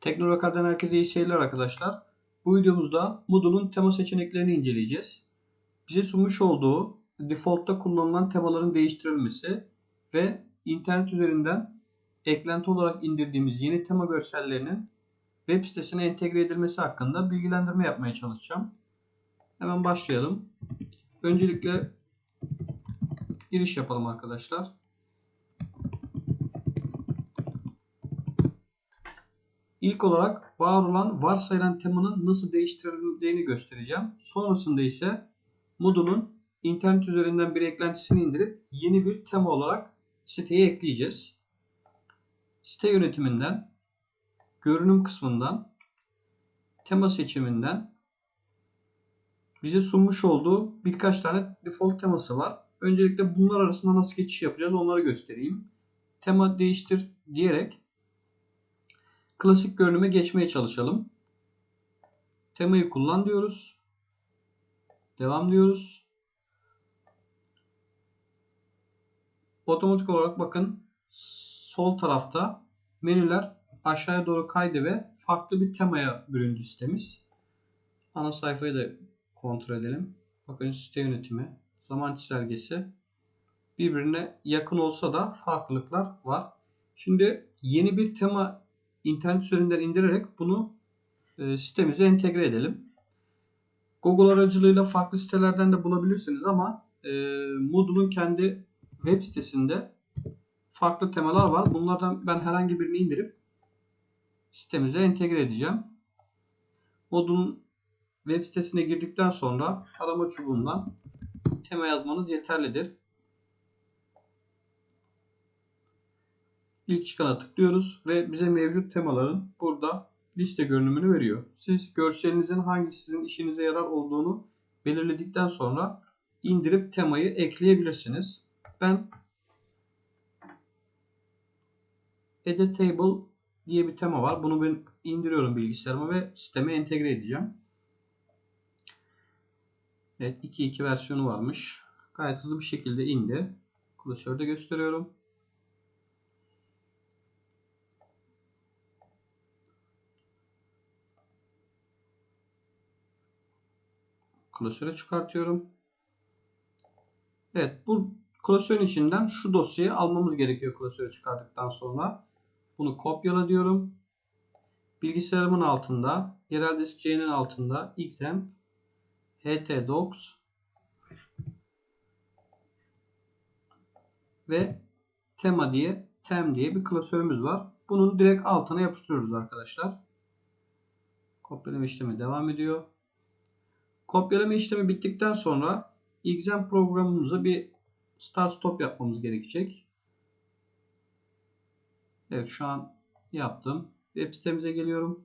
Teknolokal'den herkese iyi seyirler arkadaşlar. Bu videomuzda Moodle'un tema seçeneklerini inceleyeceğiz. Bize sunmuş olduğu default'ta kullanılan temaların değiştirilmesi ve internet üzerinden eklenti olarak indirdiğimiz yeni tema görsellerinin web sitesine entegre edilmesi hakkında bilgilendirme yapmaya çalışacağım. Hemen başlayalım. Öncelikle giriş yapalım arkadaşlar. İlk olarak var olan varsayılan temanın nasıl değiştirildiğini göstereceğim. Sonrasında ise Moodle'un internet üzerinden bir eklentisini indirip yeni bir tema olarak siteye ekleyeceğiz. Site yönetiminden, görünüm kısmından, tema seçiminden bize sunmuş olduğu birkaç tane default teması var. Öncelikle bunlar arasında nasıl geçiş yapacağız onları göstereyim. Tema değiştir diyerek klasik görünüme geçmeye çalışalım. Temayı kullan diyoruz. Devam diyoruz. Otomatik olarak bakın sol tarafta menüler aşağıya doğru kaydı ve farklı bir temaya büründü sitemiz. Ana sayfayı da kontrol edelim. Bakın site yönetimi, zaman çizelgesi birbirine yakın olsa da farklılıklar var. Şimdi yeni bir tema internet üzerinden indirerek bunu e, sitemize entegre edelim. Google aracılığıyla farklı sitelerden de bulabilirsiniz ama e, Moodle'un kendi web sitesinde farklı temalar var. Bunlardan ben herhangi birini indirip sitemize entegre edeceğim. Moodle'un web sitesine girdikten sonra arama çubuğundan tema yazmanız yeterlidir. İlk çıkana tıklıyoruz ve bize mevcut temaların burada liste görünümünü veriyor. Siz görselinizin hangisi sizin işinize yarar olduğunu belirledikten sonra indirip temayı ekleyebilirsiniz. Ben Edit Table diye bir tema var. Bunu ben indiriyorum bilgisayarıma ve sisteme entegre edeceğim. Evet 2.2 versiyonu varmış. Gayet hızlı bir şekilde indi. Klasörde gösteriyorum. Klasöre çıkartıyorum. Evet bu klasörün içinden şu dosyayı almamız gerekiyor klasöre çıkardıktan sonra. Bunu kopyala diyorum. Bilgisayarımın altında yerel disk C'nin altında xmp htdocs ve tema diye tem diye bir klasörümüz var. Bunun direkt altına yapıştırıyoruz arkadaşlar. Kopyalama işlemi devam ediyor. Kopyalama işlemi bittikten sonra exam programımıza bir start stop yapmamız gerekecek. Evet şu an yaptım. Web sitemize geliyorum.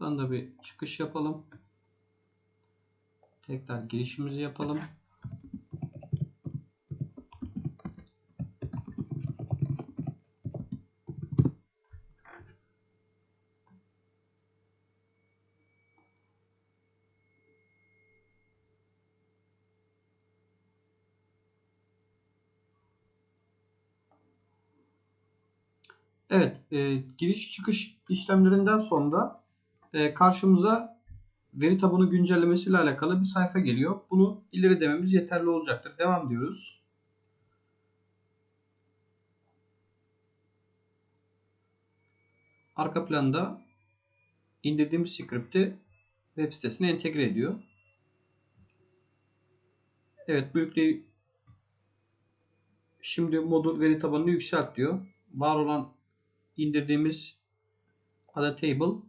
Buradan da bir çıkış yapalım. Tekrar girişimizi yapalım. Evet, e, giriş çıkış işlemlerinden sonra e, karşımıza veri tabanı güncellemesi ile alakalı bir sayfa geliyor. Bunu ileri dememiz yeterli olacaktır. Devam diyoruz. Arka planda indirdiğimiz script'i web sitesine entegre ediyor. Evet, büyüklüğü şimdi modul veri tabanını yükselt diyor. Var olan indirdiğimiz ada table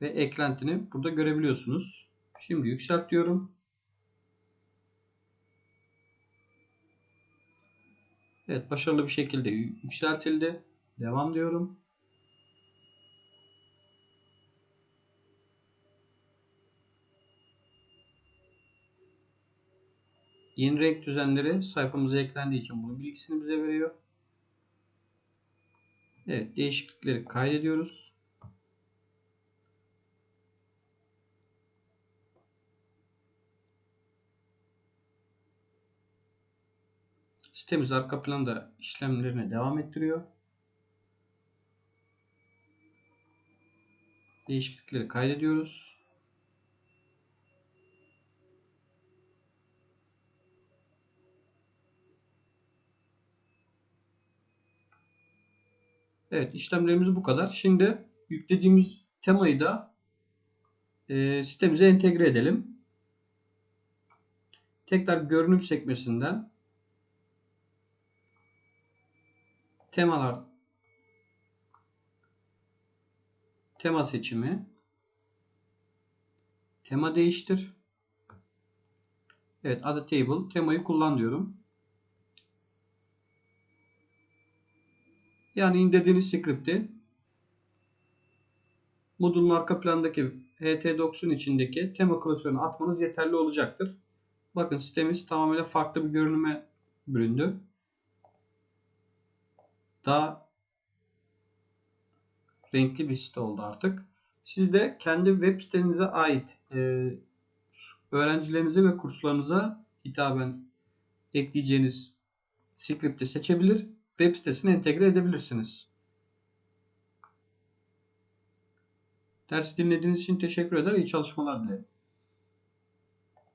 ve eklentini burada görebiliyorsunuz. Şimdi yükselt diyorum. Evet başarılı bir şekilde yükseltildi. Devam diyorum. Yeni renk düzenleri sayfamıza eklendiği için bunun bilgisini bize veriyor. Evet değişiklikleri kaydediyoruz. Sitemiz arka planda işlemlerine devam ettiriyor. Değişiklikleri kaydediyoruz. Evet işlemlerimiz bu kadar. Şimdi yüklediğimiz temayı da e, sitemize entegre edelim. Tekrar görünüm sekmesinden temalar tema seçimi tema değiştir. Evet add table temayı kullan diyorum. Yani indirdiğiniz script'i Moodle'un arka plandaki ht9'un içindeki tema klasörüne atmanız yeterli olacaktır. Bakın sitemiz tamamen farklı bir görünüme büründü. Daha renkli bir site oldu artık. Siz de kendi web sitenize ait e, öğrencilerinize ve kurslarınıza hitaben ekleyeceğiniz script'i seçebilir web sitesine entegre edebilirsiniz. Dersi dinlediğiniz için teşekkür eder. İyi çalışmalar dilerim.